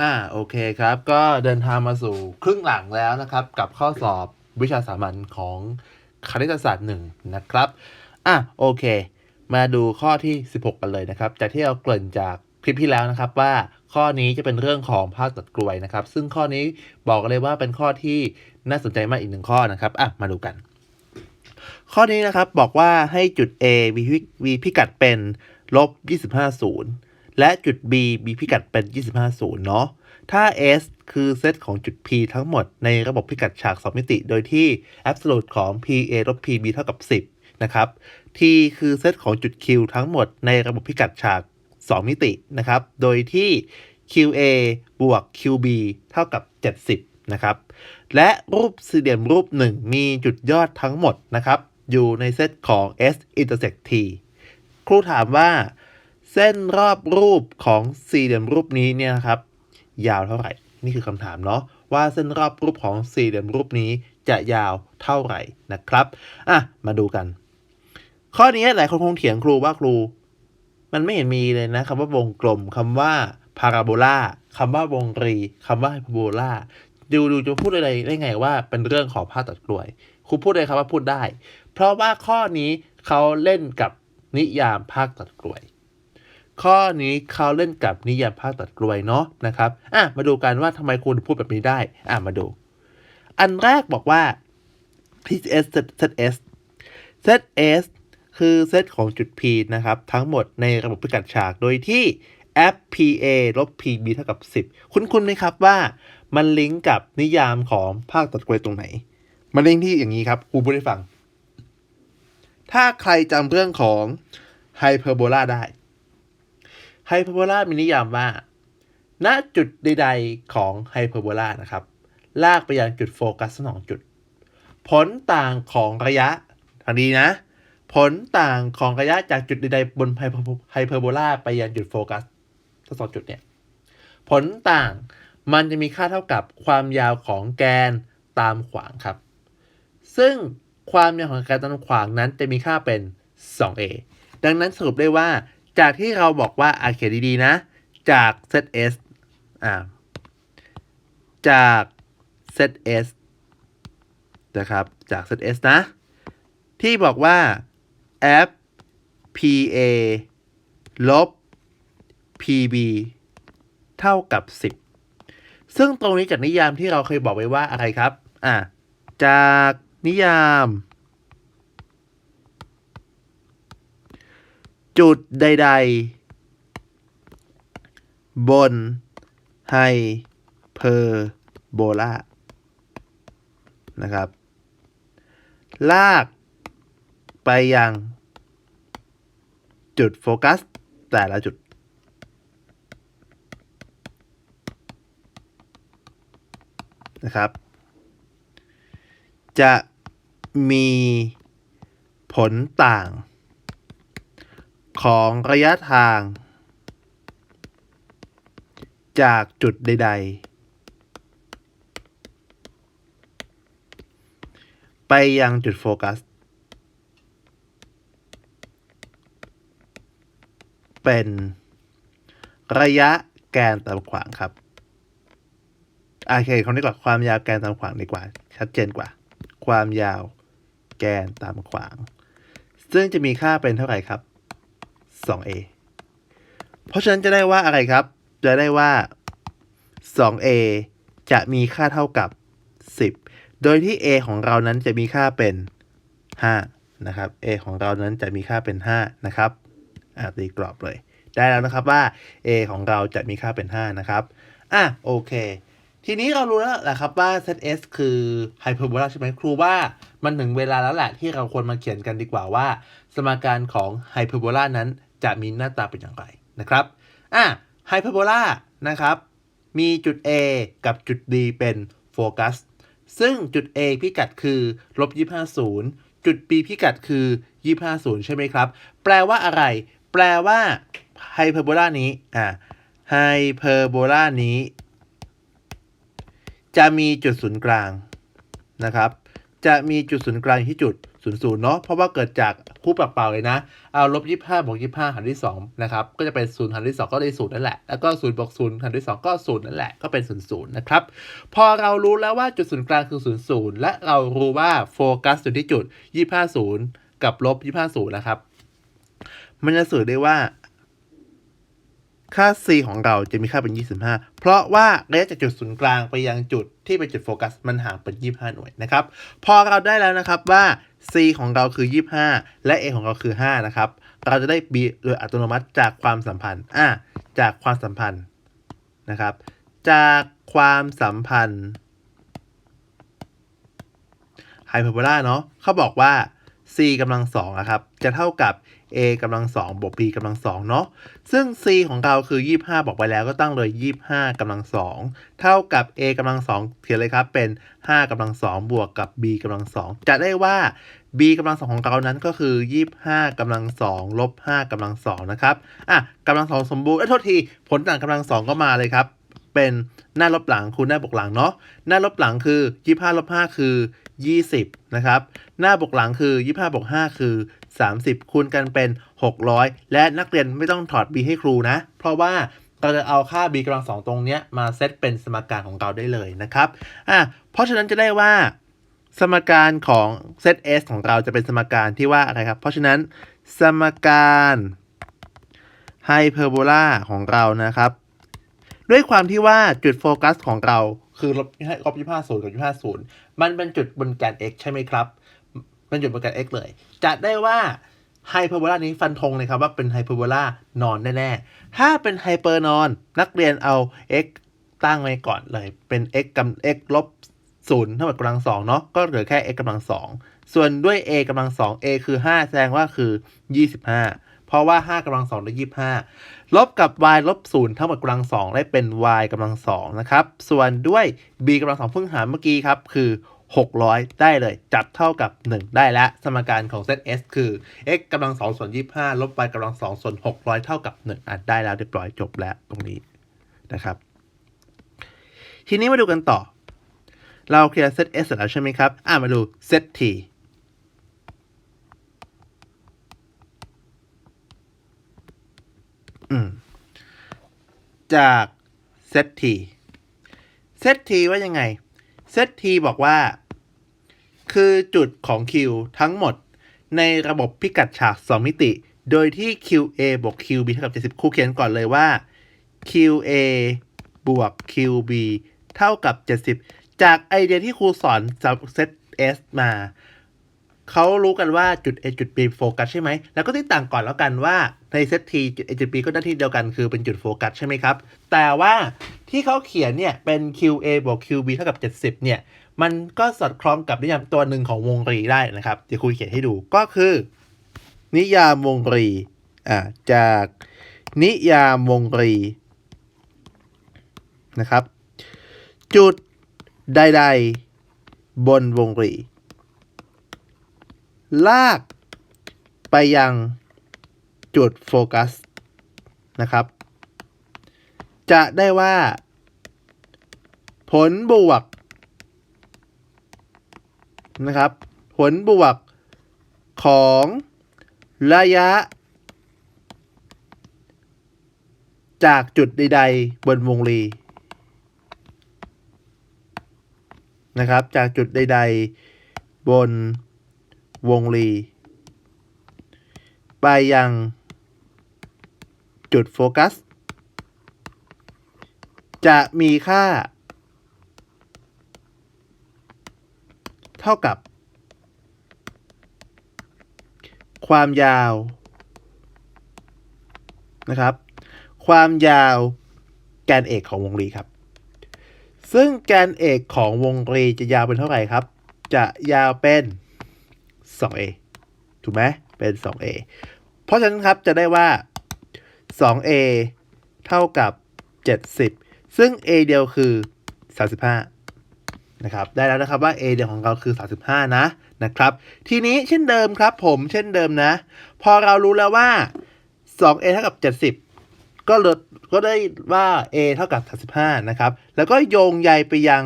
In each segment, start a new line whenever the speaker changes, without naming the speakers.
อ่าโอเคครับ ก็เดินทางมาสู่ครึ่งหลังแล้วนะครับ กับข้อสอบวิชาสามัญของคณิตศาสตร์หนึ่งนะครับอะโอเค มาดูข้อที่ 16 กันเลยนะครับ จากที่เราเกริ่นจากคลิปที่แล้วนะครับว่าข้อนี้จะเป็นเรื่องของภาคตัดกลวยนะครับ ซึ่งข้อนี้บอกเลยว่าเป็นข้อที่น่าสนใจมากอีกหนึ่งข้อนะครับอะมาดูกัน ข้อนี้นะครับบอกว่าให้จุด A มีพิมีพิกัดเป็นลบ25ศูนย์ และจุด B มีพิกัดเป็น 25ศูนย์เนาะ ถ้า S คือเซตของจุด P ทั้งหมดในระบบพิกัดฉาก 2 มิติ โดยที่ absolute ของ PA ลบ PB เท่ากับ 10 นะครับ T คือเซตของจุด Q ทั้งหมดในระบบพิกัดฉาก 2 มิตินะครับ โดยที่ QA บวก QB เท่ากับ 70 นะครับ และรูปสี่เหลี่ยมรูปหนึ่งมีจุดยอดทั้งหมดนะครับ อยู่ในเซตของ S intersect T ครูถามว่า เส้นรอบรูปของสี่เหลี่ยมรูปนี้เนี่ยนะครับ ยาวเท่าไหร่ นี่คือคำถามเนาะว่าเส้นรอบรูปของสี่เหลี่ยมรูปนี้จะยาวเท่าไหร่นะครับอะมาดูกัน ข้อนี้หลายคนคงเถียงครูว่าครู มันไม่เห็นมีเลยนะคำว่าวงกลมคำว่าพาราโบลาคำว่าวงรีคำว่าไฮเปอร์โบลาดูดูจะพูดอะไรได้ไงว่าเป็นเรื่องของภาพตัดกลวยครูพูดเลยครับว่าพูดได้ เพราะว่าข้อนี้เขาเล่นกับนิยามภาคตัดกลวย ข้อนี้เขาเล่นกับนิยามภาคตัดกลวยเนาะนะครับอะมาดูกันว่าทำไมคุณพูดแบบนี้ได้อะมาดู อันแรกบอกว่า TS set S set S คือเซตของจุด P นะครับ ทั้งหมดในระบบพิกัดฉากโดยที่ f PA ลบ PB เท่ากับ 10 คุ้นๆไหมครับว่ามันลิงก์กับนิยามของภาคตัดกลวยตรงไหน มันลิงก์ที่อย่างนี้ครับครูพูดให้ฟัง ถ้าใครจำเรื่องของไฮเปอร์โบลาได้ ไฮเปอร์โบลามีนิยามว่า ณจุดใดๆของไฮเปอร์โบลานะครับ ลากไปยังจุดโฟกัสสองจุด ผลต่างของระยะทางนี้นะ ผลต่างของระยะจากจุดใดๆบนไฮเปอร์โบลาไปยังจุดโฟกัสทั้งสองจุดเนี่ย ผลต่างมันจะมีค่าเท่ากับความยาวของแกนตามขวางครับ ซึ่งความยาวของแกนตามขวางนั้นจะมีค่าเป็น 2a ดังนั้นสรุปได้ว่า จากที่เราบอกว่าอาเขียนดีๆนะ จากเซต S อ่าจากเซต S นะครับ จากเซต S นะ ที่บอกว่า f PA ลบ PB เท่ากับ 10 ซึ่งตรงนี้จากนิยามที่เราเคยบอกไว้ว่าอะไรครับ อ่าจากนิยาม จุดใด ๆ บนไฮเพอร์โบลานะครับ ลากไปยังจุดโฟกัสแต่ละจุด นะครับ จะมีผลต่าง ของระยะทาง จากจุดใด ๆ ไปยังจุดโฟกัส เป็นระยะแกนตามขวางครับโอเคเขาดีกว่าความยาวแกนตามขวางดีกว่า ชัดเจนกว่า ความยาวแกนตามขวาง ซึ่งจะมีค่าเป็นเท่าไหร่ครับ 2a เพราะฉะนั้นจะได้ว่าอะไรครับ จะได้ว่า 2a จะมีค่าเท่ากับ 10 โดยที่ a ของเรานั้นจะมีค่าเป็น 5 นะครับ a ของเรานั้นจะมีค่าเป็น 5 นะครับตีกรอบเลย ได้แล้วนะครับว่า a ของเราจะมีค่าเป็น 5 นะครับ อะ โอเค ทีนี้เรารู้แล้วแหละครับว่า set s คือไฮเปอร์โบลาใช่ไหมครูว่ามันถึงเวลาแล้วแหละที่เราควรมาเขียนกันดีกว่าว่า สมการของไฮเปอร์โบลานั้น จะมีหน้าตาเป็นอย่างไรนะครับอะไฮเปอร์โบลานะครับ มีจุด A กับจุด D เป็นโฟกัสซึ่งจุด A พิกัดคือลบ25ศูนย์จุด B พิกัดคือ 25ศูนย์ใช่ไหมครับ แปลว่าอะไร แปลว่าไฮเปอร์โบลานี้อะไฮเปอร์โบลานี้ จะมีจุดศูนย์กลางนะครับ จะมีจุดศูนย์กลางอยู่ที่จุดศูนย์ศูนย์เนาะเพราะว่าเกิดจากคู่เปล่าเลยนะ เอาลบยี่ห้าบวกยี่ห้าหารที่สองนะครับ ก็จะเป็นศูนย์หารที่สองก็ได้ศูนย์นั่นแหละ แล้วก็ศูนย์บวกศูนย์หารที่สองก็ศูนย์นั่นแหละ ก็เป็นศูนย์ศูนย์นะครับ พอเรารู้แล้วว่าจุดศูนย์กลางคือศูนย์ศูนย์และเรารู้ว่าโฟกัสอยู่ที่จุดยี่ห้าศูนย์กับลบยี่ห้าศูนย์นะครับ มันจะสื่อได้ว่า ค่า c ของเราจะมีค่าเป็น 25 เพราะว่าระยะจากจุดศูนย์กลางไปยังจุดที่เป็นจุดโฟกัสมันห่างเป็น 25 หน่วยนะครับ พอเราได้แล้วนะครับว่า c ของเราคือ 25 และ a ของเราคือ 5 นะครับ เราจะได้ b โดยอัตโนมัติจากความสัมพันธ์อะจากความสัมพันธ์นะครับ จากความสัมพันธ์ไฮเปอร์โบลาเนาะเขาบอกว่า c กำลังสองนะครับ จะเท่ากับ a กำลังสองบวก b กำลังสองเนาะ ซึ่ง c ของเราคือ 25 บอกไปแล้วก็ตั้งเลย 25กำลังสองเท่ากับ a กำลังสองเขียนเลยครับเป็น 5กำลังสองบวกกับ b กำลังสองจะได้ว่า b กำลังสองของเรานั้นก็คือ 25กำลังสองลบ5กำลังสองนะครับ อะกำลังสองสมบูรณ์เอ้โทษที ผลต่างกำลังสองก็มาเลยครับ เป็นหน้าลบหลังคูณหน้าบวกหลังเนาะ หน้าลบหลังคือ 25ลบ5คือ 20 นะครับ หน้าบวกหลังคือ 25บวก5คือ 30 คูณกันเป็น 600 และนักเรียนไม่ต้องถอด b ให้ครูนะ เพราะว่าเราจะเอาค่า b กำลังสองตรงนี้มาเซตเป็นสมการของเราได้เลยนะครับอะเพราะฉะนั้นจะได้ว่า สมการของเซต S ของเราจะเป็นสมการที่ว่าอะไรครับ เพราะฉะนั้น สมการไฮเปอร์โบลาของเรานะครับ ด้วยความที่ว่าจุดโฟกัสของเราคือลบลบยี่ห้าศูนย์กับยี่ห้าศูนย์มันเป็นจุดบนแกน x ใช่ไหมครับ มันจุดบนแกน x เลย จะได้ว่าไฮเปอร์โบลานี้ฟันธงเลยครับว่าเป็นไฮเปอร์โบลานอนแน่ๆ ถ้าเป็นไฮเปอร์นอนนักเรียนเอา x ตั้งไว้ก่อนเลย เป็น x กำ x ลบศูนย์เท่ากับกำลังสองเนาะก็เหลือแค่ x กำลังสองส่วนด้วย a กำลังสอง a คือ 5 แสดงว่าคือ 25 เพราะว่า 5กำลังสองได้25 ลบกับ y ลบ0ทั้งหมดกำลังสองได้เป็น y กำลังสองนะครับ ส่วนด้วย b กำลังสองเพิ่งหารเมื่อกี้ครับคือ 600 ได้เลย จับเท่ากับ 1 ได้แล้ว สมการของเซต S คือ x กำลังสองส่วน25 ลบ y กำลังสองส่วน600 เท่ากับ 1 อะได้แล้วเรียบร้อยจบแล้วตรงนี้นะครับ ทีนี้มาดูกันต่อ เราเคลียร์เซต S เสร็จแล้วใช่ไหมครับ อะมาดูเซต T จากเซต T เซต T ว่ายังไง เซตทีบอกว่า คือจุดของ Q ทั้งหมดในระบบพิกัดฉาก 2 มิติ โดยที่ QA บวก QB เท่ากับ 70ครูเขียนก่อนเลยว่า QA บวก QB เท่ากับ 70 จากไอเดียที่ครูสอนเซต S มา เขารู้กันว่าจุด A จุด B โฟกัสใช่ไหม แล้วก็ที่ต่างก่อนแล้วกันว่าในเซต T จุด A จุด B ก็หน้าที่เดียวกันคือเป็นจุดโฟกัสใช่ไหมครับ แต่ว่าที่เขาเขียนเนี่ยเป็น QA บวก QB เท่ากับ 70 เนี่ย มันก็สอดคล้องกับนิยามตัวหนึ่งของวงรีได้นะครับ เดี๋ยวครูเขียนให้ดูก็คือ นิยามวงรีอ่าจากนิยามวงรีนะครับ จุดใด ๆ บนวงรี ลากไปยังจุดโฟกัสนะครับ จะได้ว่า ผลบวกนะครับ ผลบวกของระยะ จากจุดใด ๆ บนวงรีนะครับ จากจุดใด ๆ บน วงรีไปยังจุดโฟกัส จะมีค่า เท่ากับ ความยาวนะครับ ความยาวแกนเอกของวงรีครับ ซึ่งแกนเอกของวงรีจะยาวเป็นเท่าไหร่ครับ จะยาวเป็น 2a ถูกไหมเป็น 2a เพราะฉะนั้นครับจะได้ว่า 2a เท่ากับ 70 ซึ่ง a เดียวคือ 35 นะครับ ได้แล้วนะครับว่า a เดียวของเราคือ 35 นะนะครับ ทีนี้เช่นเดิมครับผมเช่นเดิมนะ พอเรารู้แล้วว่า 2a เท่ากับ 70 ก็เลดก็ได้ว่า a เท่ากับ 35 นะครับ แล้วก็โยงใยไปยัง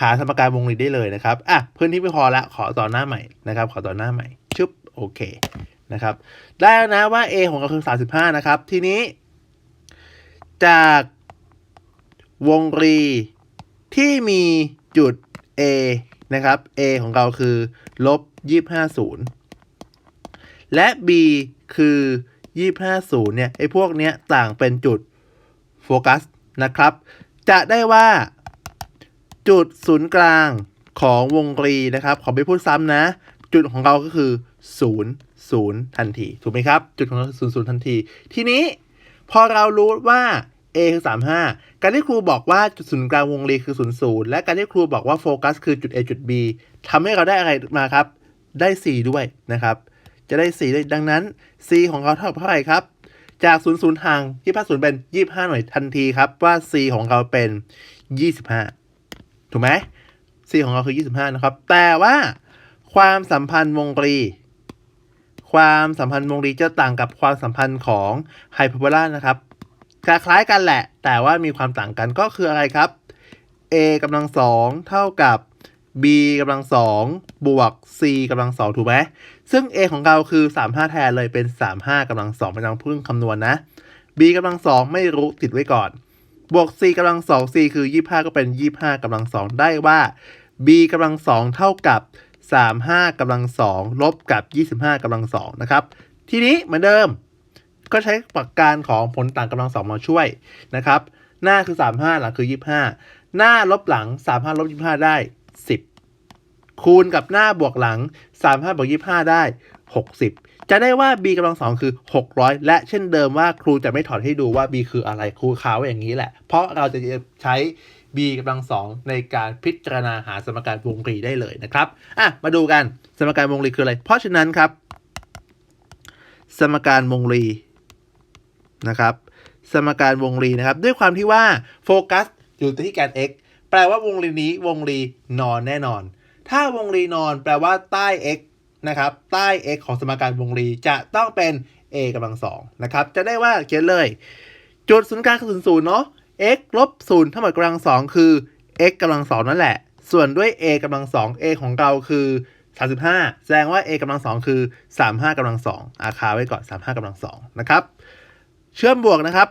หาสมการวงรีได้เลยนะครับอะพื้นที่ไม่พอละขอต่อหน้าใหม่นะครับ ขอต่อหน้าใหม่ชึบโอเคนะครับ ได้แล้วนะว่า a ของเราคือ 35 นะครับ ทีนี้ จากวงรีที่มีจุด a นะครับ a ของเราคือลบ25ศูนย์และ b คือ 25ศูนย์เนี่ยไอ้พวกเนี้ยต่างเป็นจุดโฟกัสนะครับ จะได้ว่า จุดศูนย์กลางของวงรีนะครับ ขอไม่พูดซ้ำนะ จุดของเราก็คือ0 0ทันที ถูกไหมครับ จุดของเราคือ0 0ทันที ทีนี้พอเรารู้ว่า a คือ35 การที่ครูบอกว่าจุดศูนย์กลางวงรีคือ0 0และการที่ครูบอกว่าโฟกัสคือจุด a จุด b ทำให้เราได้อะไรมาครับ ได้ c ด้วยนะครับ จะได้4ด้วยดังนั้น c ของเราเท่ากับเท่าไหร่ครับ จาก0 0ห่าง25 0เป็น 25 หน่วยทันทีครับว่า c ของเราเป็น 25 ถูกไหม c ของเราคือ 25 นะครับ แต่ว่าความสัมพันธ์วงรี ความสัมพันธ์วงรีจะต่างกับความสัมพันธ์ของไฮเปอร์โบลานะครับคล้ายๆกันแหละ แต่ว่ามีความต่างกันก็คืออะไรครับ a กำลังสองเท่ากับ b กำลังสองบวก c กำลังสองถูกไหมซึ่ง a ของเราคือ 35 แทนเลยเป็น 35กำลังสองเป็นทางพึ่งคำนวณนะ b กำลังสองไม่รู้ติดไว้ก่อน บวก c กำลังสอง c คือ 25 ก็เป็น 25กำลังสองได้ว่า b กำลังสองเท่ากับ 35กำลังสองลบกับ 25กำลังสองนะครับ ทีนี้เหมือนเดิม ก็ใช้ปากการของผลต่างกำลังสองมาช่วยนะครับ หน้าคือ 35 หลังคือ 25 หน้าลบหลัง 35 ลบ 25 ได้ 10 คูณกับหน้าบวกหลัง 35บวก25 ได้ 60 จะได้ว่า b กำลังสองคือ 600 และเช่นเดิมว่าครูจะไม่ถอดให้ดูว่า b คืออะไรครูค้าไว้อย่างนี้แหละ เพราะเราจะใช้ b กำลังสองในการพิจารณาหาสมการวงรีได้เลยนะครับอะมาดูกันสมการวงรีคืออะไร เพราะฉะนั้นครับ สมการวงรีนะครับ สมการวงรีนะครับ ด้วยความที่ว่าโฟกัสอยู่ที่แกน x แปลว่าวงรีนี้วงรีนอนแน่นอน ถ้าวงรีนอนแปลว่าใต้ x นะครับใต้ x ของสมการวงรีจะต้องเป็น a กำลังสองนะครับจะได้ว่าเขียนเลย จุดศูนย์กลางคือศูนย์ศูนย์เนาะ x ลบศูนย์ทั้งหมดกำลังสองคือ x กำลังสองนั่นแหละ ส่วนด้วย a กำลังสอง a ของเราคือ 35 แสดงว่า a กำลังสองคือ 35กำลังสองอาคาไว้ก่อน 35กำลังสองนะครับ เชื่อมบวกนะครับ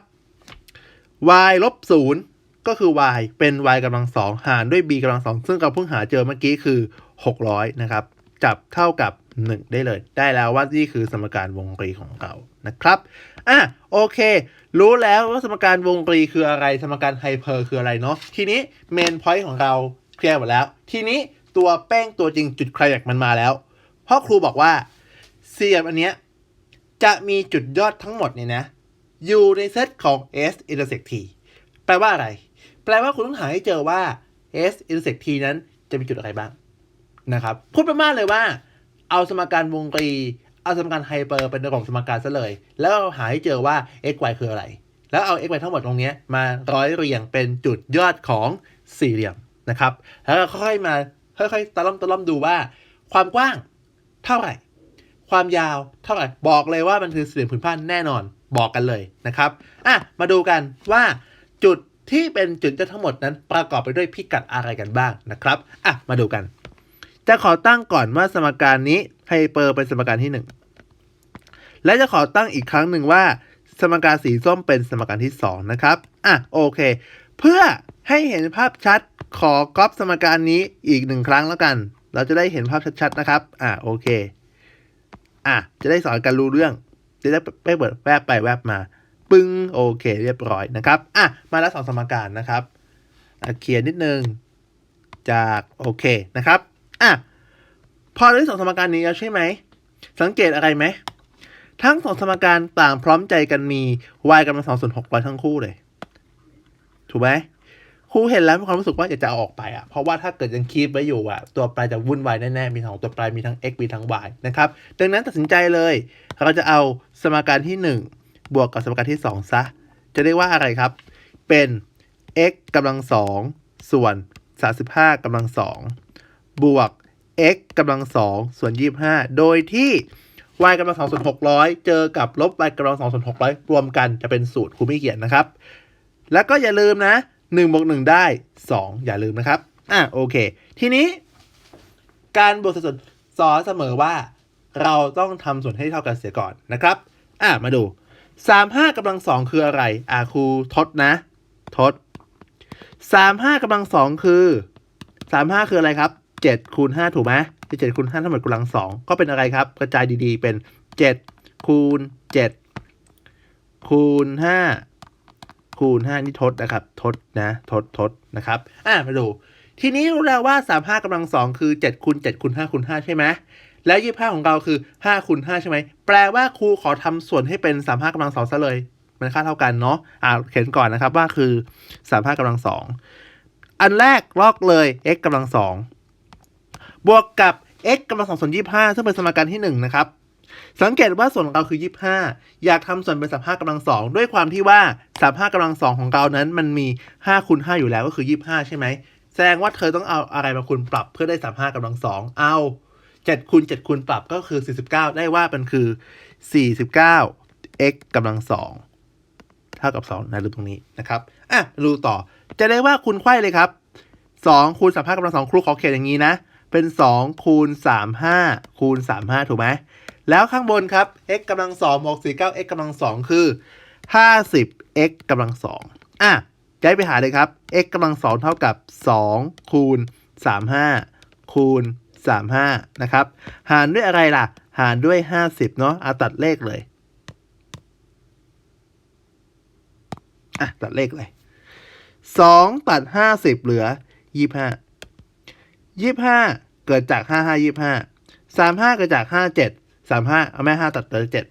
y ลบศูนย์ก็คือ y เป็น y กำลังสองหารด้วย b กำลังสองซึ่งเราเพิ่งหาเจอเมื่อกี้คือ 600 นะครับ จับเท่ากับ 1 ได้เลย ได้แล้วว่านี่คือสมการวงรีของเรานะครับอะโอเค รู้แล้วว่าสมการวงรีคืออะไร สมการไฮเปอร์คืออะไรเนาะทีนี้เมนพอยต์ของเราเคลียร์หมดแล้ว ทีนี้ตัวแป้งตัวจริงจุดไคลแม็กมันมาแล้ว เพราะครูบอกว่าเสียมอันเนี้ยจะมีจุดยอดทั้งหมดเนี่ยนะ อยู่ในเซตของ S intersect T แปลว่าอะไร แปลว่าคุณต้องหาให้เจอว่า S intersect T นั้นจะมีจุดอะไรบ้าง นะครับ พูดประมาณเลยว่า เอาสมการวงรีเอาสมการไฮเปอร์เป็นตัวของสมการซะเลย แล้วเราหาให้เจอว่า x y คืออะไร แล้วเอา x y ทั้งหมดตรงนี้มาร้อยเรียงเป็นจุดยอดของสี่เหลี่ยมนะครับ แล้วค่อยมาค่อยๆตะล่อมตะล่อมดูว่า ความกว้างเท่าไหร่ ความยาวเท่าไหร่ บอกเลยว่ามันคือสี่เหลี่ยมผืนผ้าแน่นอนบอกกันเลยนะครับ อะ มาดูกันว่าจุดที่เป็นจุดยอดทั้งหมดนั้นประกอบไปด้วยพิกัดอะไรกันบ้างนะครับ อะ มาดูกัน จะขอตั้งก่อนว่าสมการนี้ไฮเปอร์เป็นสมการที่ 1 และจะขอตั้งอีกครั้งหนึ่งว่า สมการสีส้มเป็นสมการที่ 2 นะครับ อะโอเค เพื่อให้เห็นภาพชัดขอก๊อปสมการนี้อีกหนึ่งครั้งแล้วกัน เราจะได้เห็นภาพชัดๆนะครับ อะโอเค อะจะได้สอนกันรู้เรื่องจะได้ไม่เปิดแวบไปแวบมาปึ้งโอเค เรียบร้อยนะครับ อะ มาแล้วสองสมการนะครับเขียนนิดนึง จาก โอเคนะครับ พอได้สองสมการนี้แล้วใช่ไหม สังเกตอะไรไหม ทั้งสองสมการต่างพร้อมใจกันมี y กำลังสองส่วนหกร้อยทั้งคู่เลย ถูกไหมครูเห็นแล้วมีความรู้สึกว่าอยากจะออกไปอะ เพราะว่าถ้าเกิดยังคีบไว้อยู่อะ ตัวปลายจะวุ่นวายแน่ๆ มีสองตัวปลายมีทั้ง x มีทั้ง y นะครับ ดังนั้นตัดสินใจเลย เราจะเอาสมการที่ 1 บวกกับสมการที่ 2 ซะ จะได้ว่าอะไรครับ เป็น x กำลังสองส่วน 35กำลังสอง บวก x กำลังสองส่วน25โดยที่ y กำลังสองส่วน600เจอกับลบ y กำลังสองส่วน600รวมกันจะเป็นสูตรครูไม่เขียนนะครับ แล้วก็อย่าลืมนะ1บวก1ได้2อย่าลืมนะครับอะโอเค ทีนี้ การบวกส่วนสอนเสมอว่า เราต้องทำส่วนให้เท่ากันเสียก่อนนะครับอะมาดูสามห้ากำลังสองคืออะไร อะครูทดนะทดสามห้ากำลังสองคือสามห้าคืออะไรครับ เจ็ดคูณห้าถูกไหมเจ็ดคูณห้าทั้งหมดกำลังสองก็เป็นอะไรครับ กระจายดีๆ เป็นเจ็ดคูณเจ็ดคูณห้าคูณห้านี่ทดนะครับ ทดนะทดทดนะครับ อะมาดู ทีนี้รู้แล้วว่าสามห้ากำลังสองคือเจ็ดคูณเจ็ดคูณห้าคูณห้าใช่ไหมแล้วยี่ห้าของเราคือห้าคูณห้าใช่ไหมแปลว่าครูขอทำส่วนให้เป็นสามห้ากำลังสองซะเลย มันค่าเท่ากันเนาะอ่าเขียนก่อนนะครับว่าคือสามห้ากำลังสองอันแรกลอกเลย x กำลังสอง บวกกับ x กำลังสองส่วนยี่ห้าซึ่งเป็นสมการที่หนึ่งนะครับ สังเกตว่าส่วนของเราคือยี่ห้าอยากทำส่วนเป็นสามห้ากำลังสองด้วยความที่ว่าสามห้ากำลังสองของเรานั้นมันมีห้าคูณห้าอยู่แล้วก็คือยี่ห้าใช่ไหมแสดงว่าเธอต้องเอาอะไรมาคูณปรับเพื่อได้สามห้ากำลังสองเอาเจ็ดคูณเจ็ดคูณปรับก็คือสี่สิบเก้าได้ว่ามันคือสี่สิบเก้า x กำลังสองเท่ากับสองนะรูปตรงนี้นะครับ อะดูต่อ จะได้ว่าคูณไขว้เลยครับสองคูณสามห้ากำลังสองครูขอเขียนอย่างนี้นะ เป็นสองคูณสามห้าคูณสามห้าถูกไหม แล้วข้างบนครับ x กำลังสองบวกสี่เก้า x กำลังสองคือห้าสิบ x กำลังสองอะย้ายไปหาเลยครับ x กำลังสองเท่ากับสองคูณสามห้าคูณสามห้านะครับ หารด้วยอะไรล่ะ หารด้วยห้าสิบเนาะเอาตัดเลขเลยอะตัดเลขเลยสองตัดห้าสิบเหลือ ยี่ห้ายี่ห้าเกิดจากห้าห้ายี่ห้าสามห้าเกิดจากห้าเจ็ดสามห้าเอาแม่ห้าตัดเหลือเจ็ด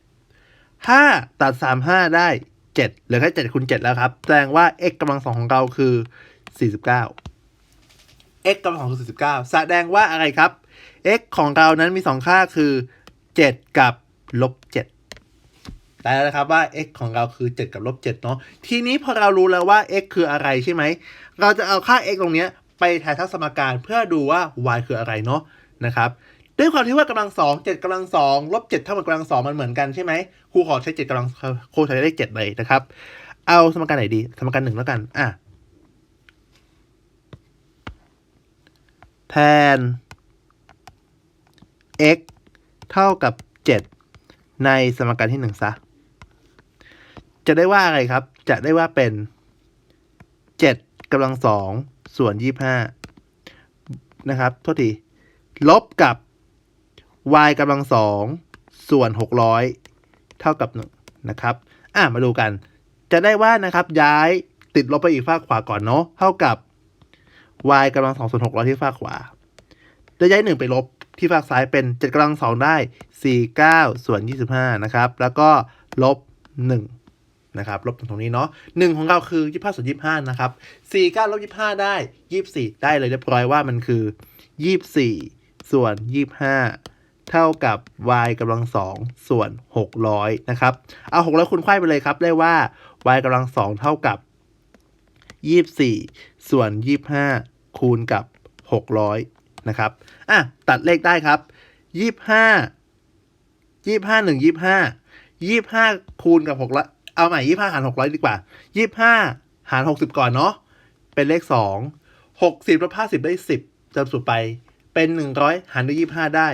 ห้าตัดสามห้าได้เจ็ดเหลือแค่เจ็ดคูณเจ็ดแล้วครับ แสดงว่า x กำลังสองของเราคือสี่สิบเก้า x กำลังสองคือสี่สิบเก้าแสดงว่าอะไรครับ x ของเรานั้นมีสองค่าคือเจ็ดกับลบเจ็ดได้แล้วครับว่า x ของเราคือ 7 กับลบ7เนาะ ทีนี้พอเรารู้แล้วว่า x คืออะไรใช่ไหม เราจะเอาค่า x ตรงเนี้ย ไปแทนทั้งสมการเพื่อดูว่า y คืออะไรเนาะนะครับด้วยความที่ว่ากำลังสองเจ็ดกำลังสองลบเจ็ดเท่ากับกำลังสองมันเหมือนกันใช่ไหมครูขอใช้เจ็ดกำลังครูใช้เลขเจ็ดเลยนะครับ เอาสมการไหนดี สมการหนึ่งแล้วกัน อะ แทน x เท่ากับ 7 ในสมการที่1ซะ จะได้ว่าอะไรครับ จะได้ว่าเป็น 7กำลังสอง ส่วน 25 นะครับ โทษที ลบกับ y กำลังสองส่วน 600 เท่ากับ 1 นะครับ อะ มาดูกัน จะได้ว่านะครับ ย้ายติดลบไปอีกฝากขวาก่อนเนาะ เท่ากับ y กำลังสองส่วน 600 ที่ฝากขวาจะย้าย 1 ไปลบที่ฝากซ้ายเป็น 7กำลังสองได้ 49 ส่วน 25 นะครับ แล้วก็ลบ 1 นะครับลบตรงนี้เนาะ1ของเราคือ25ส่วน25นะครับ49ลบ25ได้24ได้เลยเรียบร้อยว่ามันคือ24ส่วน25เท่ากับ y กำลังสองส่วน 600 นะครับ เอา600คูณไขว้ไปเลยครับ ได้ว่า y กำลังสองเท่ากับ 24 ส่วน 25 คูณกับ 600 นะครับ อะ ตัดเลขได้ครับ 25 25 1 25 25 คูณกับ6ละ เอาใหม่25หาร600ดีกว่า25หาร60ก่อนเนาะเป็นเลข2 60ลบ50ได้10จำสูตรไปเป็น100หารด้วย25ได้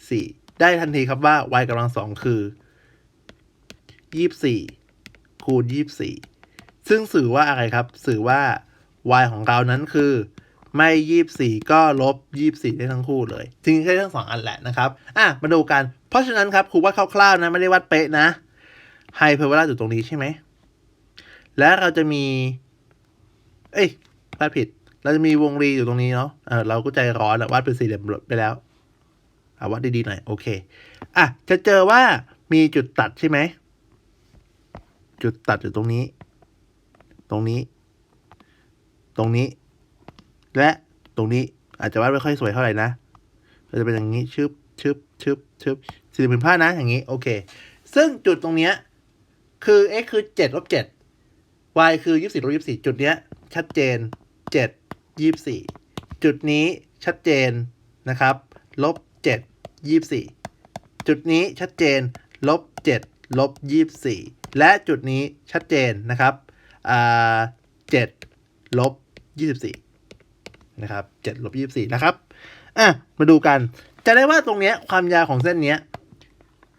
4ได้ทันทีครับว่า y กำลัง2คือ24คูณ24ซึ่งสื่อว่าอะไรครับ สื่อว่า y ของเรานั้นคือ ไม่ยี่สี่ก็ลบยี่สี่ได้ทั้งคู่เลยจริงๆใช้ทั้งสองอันแหละนะครับ อะมาดูกัน เพราะฉะนั้นครับครูว่าคร่าวๆนะไม่ได้วัดเป๊ะนะ ไฮเพอร์เวลาอยู่ตรงนี้ใช่ไหม และเราจะมี เอ้ยวาดผิด เราจะมีวงรีอยู่ตรงนี้เนาะเออเราก็ใจร้อนอะวาดเป็นสี่เหลี่ยมไปแล้วเอะวาดดีๆหน่อย โอเค อะ จะเจอว่ามีจุดตัดใช่ไหม จุดตัดอยู่ตรงนี้ ตรงนี้ ตรงนี้ และตรงนี้อาจจะวาดไม่ค่อยสวยเท่าไหร่นะก็จะเป็นอย่างนี้ชึบชึบชึบชึบสี่เหลี่ยมผืนผ้านะ อย่างนี้ โอเค ซึ่งจุดตรงเนี้ย คือ x คือเจ็ดลบเจ็ด y คือยี่สิบลบยี่สิบจุดเนี้ย ชัดเจนเจ็ดยี่สี่จุดนี้ชัดเจนนะครับลบเจ็ดยี่สี่จุดนี้ชัดเจนลบเจ็ดลบยี่สี่และจุดนี้ชัดเจนนะครับอ่าเจ็ดลบยี่สิบสี่นะครับเจ็ดลบยี่สิบสี่นะครับอะมาดูกัน จะได้ว่าตรงเนี้ยความยาวของเส้นเนี้ย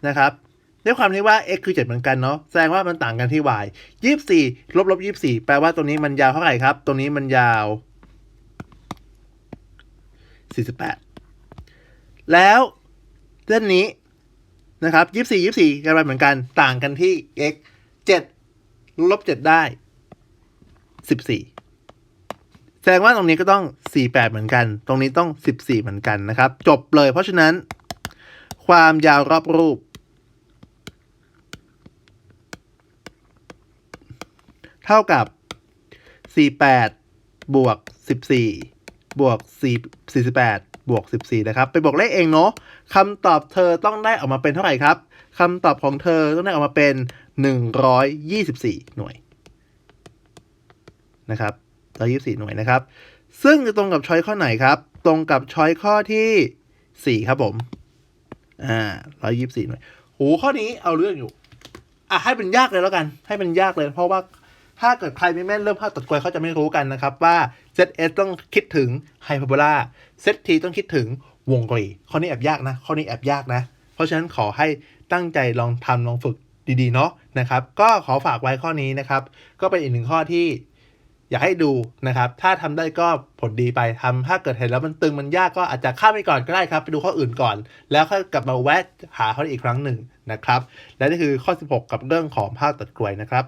นะครับ ด้วยความที่ว่า x คือ 7 เหมือนกันเนาะแสดงว่ามันต่างกันที่ y 24ลบลบ24 แปลว่าตรงนี้มันยาวเท่าไหร่ครับตรงนี้มันยาว 48 แล้วเส้นนี้นะครับ24 24กันไปเหมือนกัน ต่างกันที่ x 7ลบ7ได้ 14 แสดงว่าตรงนี้ก็ต้อง 48 เหมือนกัน ตรงนี้ต้อง 14 เหมือนกันนะครับ จบเลย เพราะฉะนั้น ความยาวรอบรูป ท่ากับ 48 บวก 14 บวก4 48 บวก 14 นะครับ ไปบวกเลขเองเนาะคำตอบเธอต้องได้ออกมาเป็นเท่าไหร่ครับคำตอบของเธอต้องได้ออกมาเป็น 124 หน่วยนะครับ124 หน่วยนะครับ ซึ่งจะตรงกับช้อยข้อไหนครับ ตรงกับช้อยข้อที่ 4 ครับผม อ่า 124 หน่วยโหข้อนี้เอาเรื่องอยู่ อะให้เป็นยากเลยแล้วกัน ให้เป็นยากเลยเพราะว่า ถ้าเกิดใครไม่แม่นเรื่องภาคตัดกวยเขาจะไม่รู้กันนะครับว่า ZS ต้องคิดถึงไฮ p ร์โบลา ZT ต้องคิดถึงวงกรีข้อนี้แอบยากนะ ข้อนี้แอบยากนะ เพราะฉะนั้นขอให้ตั้งใจลองทำลองฝึกดีๆเนาะนะครับ ก็ขอฝากไว้ข้อนี้นะครับ ก็เป็นอีกหนึ่งข้อที่อยากให้ดูนะครับ ถ้าทำได้ก็ผลดีไปทำถ้าเกิดเห็นแล้วมันตึงมันยากก็อาจจะข้ามไปก่อนก็ได้ครับ ไปดูข้ออื่นก่อน แล้วค่อยกลับมาแวะหาเขาอีกครั้งหนึ่งนะครับ และนี่คือข้อ 16 กับเรื่องของภาคตัดกลวยนะครับ